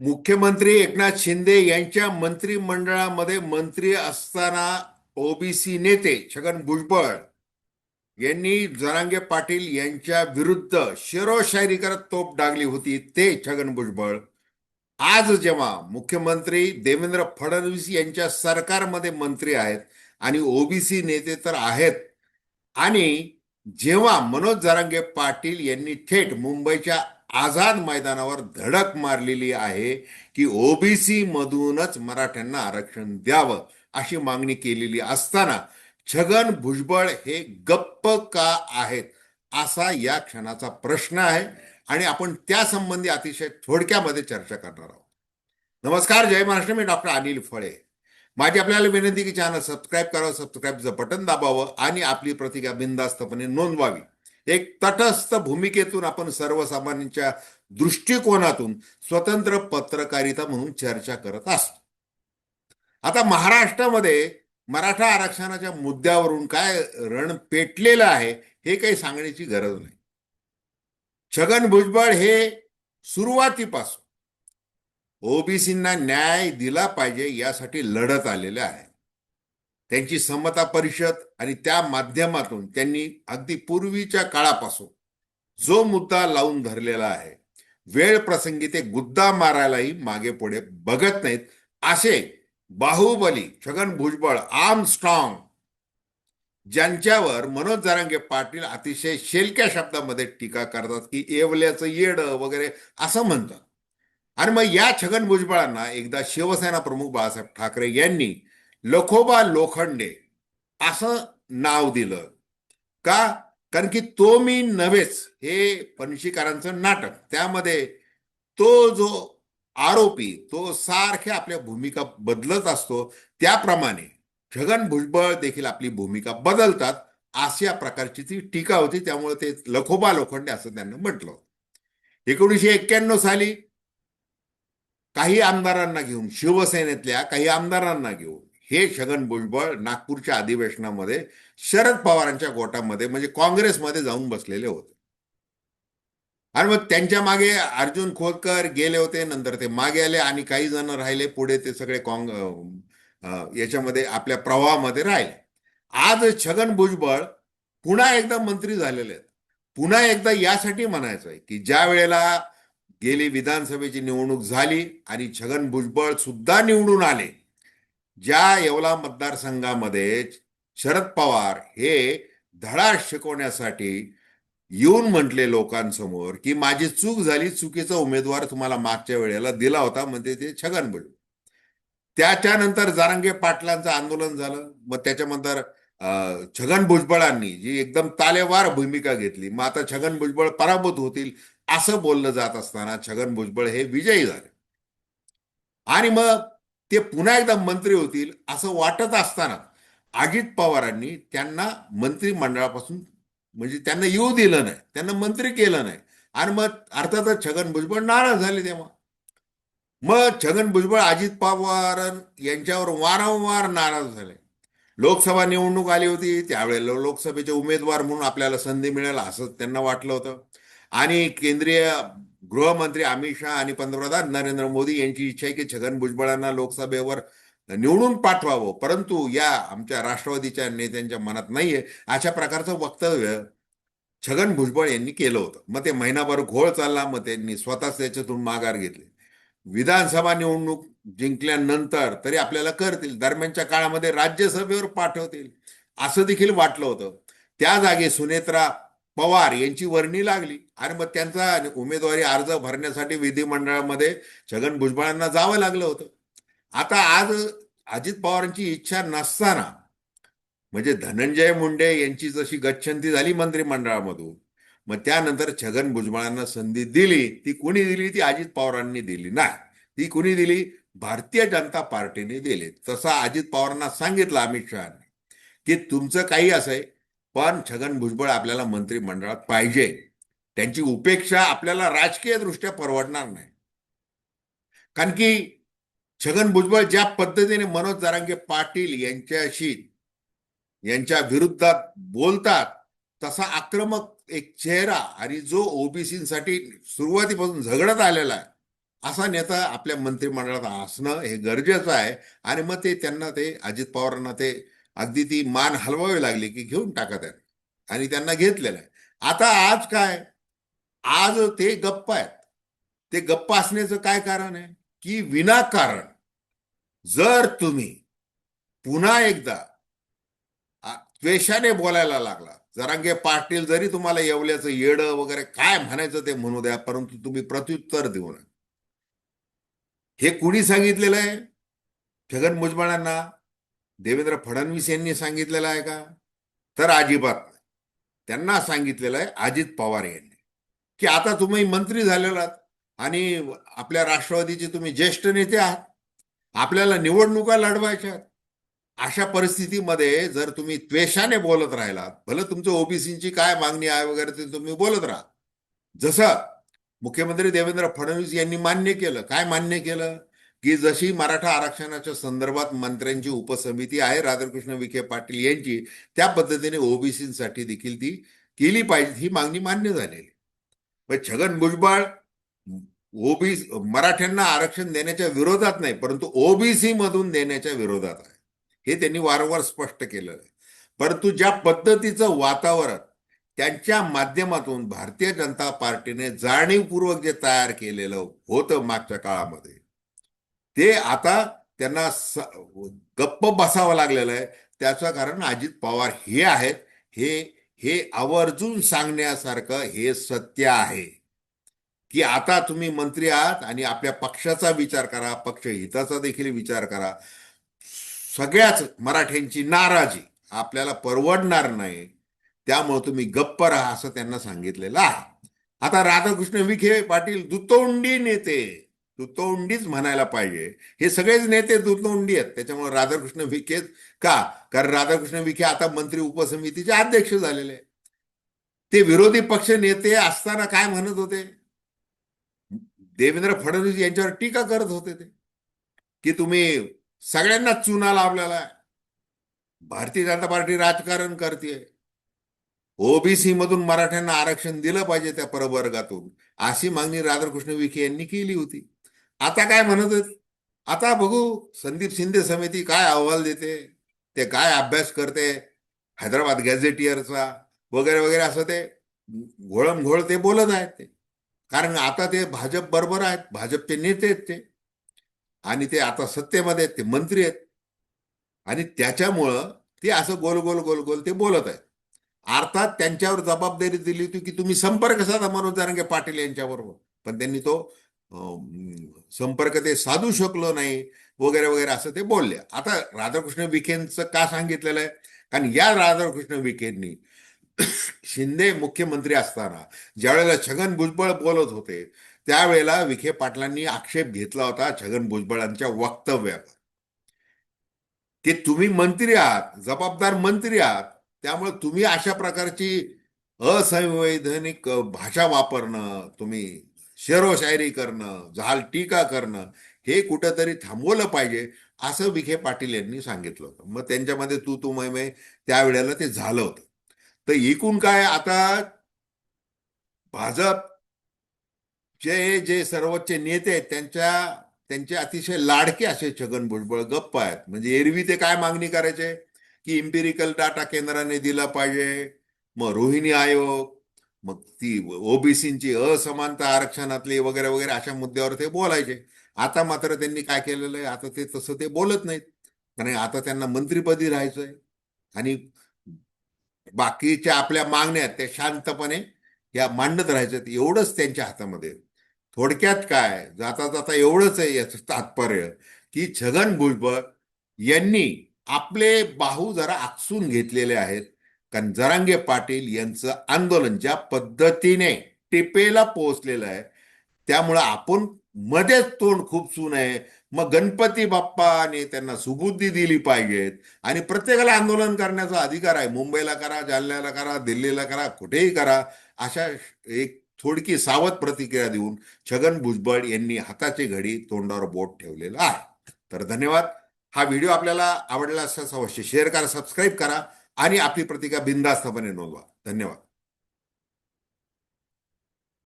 मुख्यमंत्री एकनाथ शिंदे यांच्या मंत्रिमंडळामध्ये मंत्री असताना ओबीसी नेते छगन भुजबळ यांनी जरांगे पाटील यांच्या विरुद्ध शेरोशायरी करत तोप डागली होती ते छगन भुजबळ. आज जेव्हा मुख्यमंत्री देवेंद्र फडणवीस यांच्या सरकारमध्ये मंत्री आहेत आणि ओबीसी नेते तर आहेत आणि जेव्हा मनोज जरांगे पाटील यांनी थेट मुंबईच्या आझाद मैदानावर धडक मारलेली आहे की ओबीसी मधूनच मराठ्यांना आरक्षण द्यावं अशी मागणी केलेली असताना छगन भुजबळ हे गप्प का आहेत असा या क्षणाचा प्रश्न आहे आणि आपण त्या संबंधी अतिशय थोडक्यामध्ये चर्चा करणार आहोत. नमस्कार जय महाराष्ट्र. मी डॉक्टर अनिल फळे. माझी आपल्याला विनंती की चॅनल सबस्क्राईब करावं सबस्क्राईबचं बटन दाबावं आणि आपली प्रतिक्रिया बिनधास्तपणे नोंदवावी. एक तटस्थ भूमिकेतून आपण सर्वसामान्यांच्या दृष्टिकोनातून स्वतंत्र पत्रकारिता म्हणून चर्चा करत असतो. आता महाराष्ट्रामध्ये मराठा आरक्षणाच्या मुद्द्यावरून काय रण पेटलेलं आहे हे काही सांगण्याची गरज नाही. छगन भुजबळ हे सुरुवातीपासून ओबीसींना न्याय दिला पाहिजे यासाठी लढत आलेले आहे. त्यांची समता परिषद आणि त्या माध्यमातून त्यांनी अगदी पूर्वीच्या काळापासून जो मुद्दा लावून धरलेला आहे वेळ प्रसंगी ते गुद्दा मारायलाही मागे पुढे बघत नाहीत. असे बाहुबली छगन भुजबळ आर्म स्ट्रॉंग ज्यांच्यावर मनोज जरांगे पाटील अतिशय शेलक्या शब्दामध्ये टीका करतात की येवल्याचं येड वगैरे असं म्हणतात. आणि मग या छगन भुजबळांना एकदा शिवसेना प्रमुख बाळासाहेब ठाकरे यांनी लखोबा लोखंडे असं नाव दिलं. का? कारण की तो मी नव्हेच. हे पणशीकरांचं नाटक. त्यामध्ये तो जो आरोपी तो सारख्या आपल्या भूमिका बदलत असतो त्याप्रमाणे छगन भुजबळ देखील आपली भूमिका बदलतात अशा प्रकारची ती टीका होती. त्यामुळे ते लखोबा लोखंडे असं त्यांना म्हटलं एकोणीसशे एक्क्याण्णव साली काही आमदारांना घेऊन शिवसेनेतल्या काही आमदारांना घेऊन हे छगन भुजबळ नागपूरच्या अधिवेशनामध्ये शरद पवारांच्या गोटामध्ये म्हणजे काँग्रेसमध्ये जाऊन बसलेले होते. आणि मग त्यांच्या मागे अर्जुन खोतकर गेले होते नंतर ते मागे आले आणि काही जण राहिले पुढे ते सगळे काँग याच्यामध्ये आपल्या प्रवाहामध्ये राहिले. आज छगन भुजबळ पुन्हा एकदा मंत्री झालेले आहेत. पुन्हा एकदा यासाठी म्हणायचं आहे की ज्या वेळेला गेली विधानसभेची निवडणूक झाली आणि छगन भुजबळ सुद्धा निवडून आले ज्या येवला मतदारसंघामध्ये शरद पवार हे धडा शिकवण्यासाठी येऊन म्हटले लोकांसमोर की माझी चूक झाली चुकीचा उमेदवार तुम्हाला मागच्या वेळेला दिला होता म्हणजे ते छगन भुजबळ त्याच्यानंतर जारंगे पाटलांचं आंदोलन झालं. मग त्याच्यानंतर छगन भुजबळांनी जी एकदम तालेवार भूमिका घेतली मग आता छगन भुजबळ पराभूत होतील असं बोललं जात असताना छगन भुजबळ हे विजयी झाले. आणि मग ते पुन्हा एकदा मंत्री होतील असं वाटत असताना अजित पवारांनी त्यांना मंत्रिमंडळापासून म्हणजे त्यांना येऊ दिलं नाही. त्यांना मंत्री केलं नाही. आणि मग अर्थातच छगन भुजबळ नाराज झाले तेव्हा. मग छगन भुजबळ अजित पवार यांच्यावर वारंवार नाराज झाले. लोकसभा निवडणूक आली होती. त्यावेळेला लोकसभेचे उमेदवार म्हणून आपल्याला संधी मिळेल असं त्यांना वाटलं होतं. आणि केंद्रीय गृहमंत्री अमित शहा आणि पंतप्रधान नरेंद्र मोदी यांची इच्छा आहे की छगन भुजबळांना लोकसभेवर निवडून पाठवावं. परंतु या आमच्या राष्ट्रवादीच्या नेत्यांच्या मनात नाहीये. अशा प्रकारचं वक्तव्य छगन भुजबळ यांनी केलं होतं. मग ते महिनाभर घोळ चालला मग त्यांनी स्वतःच त्याच्यातून माघार घेतली. विधानसभा निवडणूक जिंकल्यानंतर तरी आपल्याला करतील. दरम्यानच्या काळामध्ये राज्यसभेवर पाठवतील. असं देखील वाटलं होतं. त्या जागी सुनेत्रा पवार यांची वर्णी लागली. आणि मग त्यांचा उमेदवारी अर्ज भरण्यासाठी विधिमंडळामध्ये छगन भुजबळांना जावं लागलं होतं. आता आज अजित पवारांची इच्छा नसताना म्हणजे धनंजय मुंडे यांची जशी गच्छंती झाली मंत्रिमंडळामधून मग त्यानंतर छगन भुजबळांना संधी दिली. ती कुणी दिली? ती अजित पवारांनी दिली नाही. ती कुणी दिली? भारतीय जनता पार्टीने दिली. तसा अजित पवारांना सांगितलं अमित शहाने की तुमचं काही असंय पण छगन भुजबळ आपल्याला मंत्रिमंडळात पाहिजे. त्यांची उपेक्षा आपल्याला राजकीय दृष्ट्या परवडणार नाही. कारण की छगन भुजबळ ज्या पद्धतीने मनोज दारांगे पाटील यांच्याशी यांच्या विरुद्धात बोलतात तसा आक्रमक एक चेहरा आणि जो ओबीसीसाठी सुरुवातीपासून झगडत आलेला आहे असा नेता आपल्या मंत्रिमंडळात असणं हे गरजेचं आहे. आणि मग ते त्यांना ते अजित पवारांना ते अगदी ती मान हलवावी लागली की घेऊन टाका त्यांना आणि त्यांना घेतलेलं आहे. आता आज काय? आज ते गप्प आहेत. ते गप्प असण्याचं काय कारण आहे? की विनाकारण जर तुम्ही पुन्हा एकदा द्वेषाने बोलायला लागला जरांगे पाटील जरी तुम्हाला येवल्याचं येडं वगैरे काय म्हणायचं ते म्हणू द्या परंतु तुम्ही प्रत्युत्तर देऊ नये हे कुणी सांगितलेलं आहे? छगन भुजबळांना देवेंद्र फडणवीस यांनी सांगितलेलं आहे का? तर अजिबात नाही. त्यांना सांगितलेलं आहे अजित पवार यांनी. की आता तुम्ही मंत्री झालेला आहात आणि आपल्या राष्ट्रवादीचे तुम्ही ज्येष्ठ नेते आहात. आपल्याला निवडणुका लढवायच्या आहेत. अशा परिस्थितीमध्ये जर तुम्ही त्वेषाने बोलत राहिलात भलं तुमचं ओबीसीची काय मागणी आहे वगैरे ते तुम्ही बोलत राहा. जसं मुख्यमंत्री देवेंद्र फडणवीस यांनी मान्य केलं. काय मान्य केलं? की जशी मराठा आरक्षणाच्या संदर्भात मंत्र्यांची उपसमिती आहे राधाकृष्ण विखे पाटील यांची त्या पद्धतीने ओबीसीसाठी देखील ती केली पाहिजे ही मागणी मान्य झालेली. पण छगन भुजबळ ओबीसी मराठ्यांना आरक्षण देण्याच्या विरोधात नाही परंतु ओबीसी मधून देण्याच्या विरोधात आहे. हे त्यांनी वारंवार स्पष्ट केलं आहे. परंतु ज्या पद्धतीचं वातावरण त्यांच्या माध्यमातून भारतीय जनता पार्टीने जाणीवपूर्वक जे तयार केलेलं होतं मागच्या काळामध्ये ते आता त्यांना गप्प बसावं लागलेलं आहे. त्याचं कारण अजित पवार हे आहेत. हे हे आवर्जून सांगण्यासारखं हे सत्य आहे. की आता तुम्ही मंत्री आहात आणि आपल्या पक्षाचा विचार करा पक्ष हिताचा देखील विचार करा. सगळ्याच मराठ्यांची नाराजी आपल्याला परवडणार नाही. त्यामुळे तुम्ही गप्प राहा असं त्यांना सांगितलेलं आहे. आता राधाकृष्ण विखे पाटील दुतोंडी नेते. दुतोंडीच म्हणायला पाहिजे. हे सगळेच नेते दुतोंडी आहेत. त्याच्यामुळे राधाकृष्ण विखे का? कारण राधाकृष्ण विखे आता मंत्री उपसमितीचे अध्यक्ष झालेले ते विरोधी पक्ष नेते असताना काय म्हणत होते? देवेंद्र फडणवीस यांच्यावर टीका करत होते ते. की तुम्ही सगळ्यांना चुना लावलेला भारतीय जनता पार्टी राजकारण करते ओबीसी मधून मराठ्यांना आरक्षण दिलं पाहिजे त्या परवर्गातून. अशी मागणी राधाकृष्ण विखे यांनी केली होती. आता काय म्हणत आहेत? आता बघू संदीप शिंदे समिती काय अहवाल देते ते काय अभ्यास करते हैदराबाद गॅझेटियरचा वगैरे वगैरे असं ते घोळमघोळ ते बोलत आहेत ते. कारण आता ते भाजप बरोबर आहेत भाजपचे नेते आहेत ते. आणि ते आता सत्तेमध्ये आहेत ते मंत्री आहेत. आणि त्याच्यामुळं ते असं गोल गोल गोल गोल ते बोलत आहेत. अर्थात त्यांच्यावर जबाबदारी दिली होती की तुम्ही संपर्क साधा मनोज दारंगे पाटील यांच्याबरोबर. पण त्यांनी तो संपर्क ते साधू शकलो नाही वगैरे वगैरे असं ते बोलले. आता राधाकृष्ण विखेंचं का सांगितलेलं आहे? कारण या राधाकृष्ण विखेंनी शिंदे मुख्यमंत्री असताना ज्यावेळेला छगन भुजबळ बोलत होते त्यावेळेला विखे पाटलांनी आक्षेप घेतला होता छगन भुजबळांच्या वक्तव्यावर. की तुम्ही मंत्री आहात जबाबदार मंत्री आहात त्यामुळे तुम्ही अशा प्रकारची असंवैधानिक भाषा वापरणं तुम्ही शेरोशायरी करणं झाल टीका करणं हे कुठंतरी थांबवलं पाहिजे असं विखे पाटील यांनी सांगितलं होतं. मग त्यांच्यामध्ये तू तू मै त्यावेळेला ते झालं होतं. तर एकूण काय आता भाजप जे जे सर्वोच्च नेते आहेत त्यांच्या त्यांचे अतिशय लाडके असे छगन भुजबळ गप्प आहेत. म्हणजे एरवी ते काय मागणी करायचे? की इम्पिरिकल डाटा केंद्राने दिला पाहिजे मग रोहिणी आयोग मग ती ओबीसीची असमानता आरक्षणातली वगैरे वगैरे अशा मुद्द्यावर ते बोलायचे. आता मात्र त्यांनी काय केलेलं आहे? आता ते तसं ते बोलत नाहीत. कारण आता त्यांना मंत्रीपदी राहायचंय. आणि बाकीच्या आपल्या मागण्या त्या शांतपणे या मांडत राहायचं एवढंच त्यांच्या हातामध्ये. थोडक्यात काय? जाता जाता एवढंच आहे याचं तात्पर्य की छगन भुजबळ यांनी आपले बाहू जरा आकसून घेतलेले आहेत. कारण जरांगे पाटील यांचं आंदोलन ज्या पद्धतीने टिपेला पोहोचलेलं आहे त्यामुळं आपण मध्येच तोंड खूप सुन आहे. मग गणपती बाप्पाने त्यांना सुबुद्धी दिली पाहिजेत आणि प्रत्येकाला आंदोलन करण्याचा अधिकार आहे. मुंबईला करा जालन्याला करा दिल्लीला करा कुठेही करा अशा एक थोडकी सावध प्रतिक्रिया देऊन छगन भुजबळ यांनी हाताची घडी तोंडावर बोट ठेवलेलं आहे. तर धन्यवाद. हा व्हिडिओ आपल्याला आवडला असल्यास अवश्य शेअर करा सबस्क्राईब करा. आणि आपली प्रतिका बिंदास्तपणे नोंदवा. धन्यवाद.